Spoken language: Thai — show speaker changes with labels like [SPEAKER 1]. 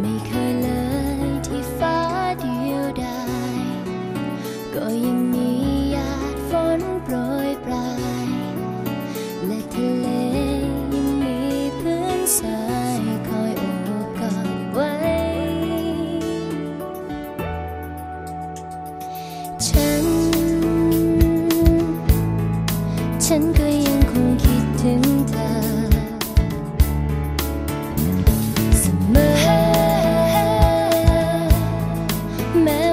[SPEAKER 1] ไม่เคยเลยที่ฟ้าเดียวดายก็ยังมีหยาดฝนโปรยปลาย และทะเลยังมีพื้นทรายคอยโอบกอดไว้ ฉัน ฉัน Me.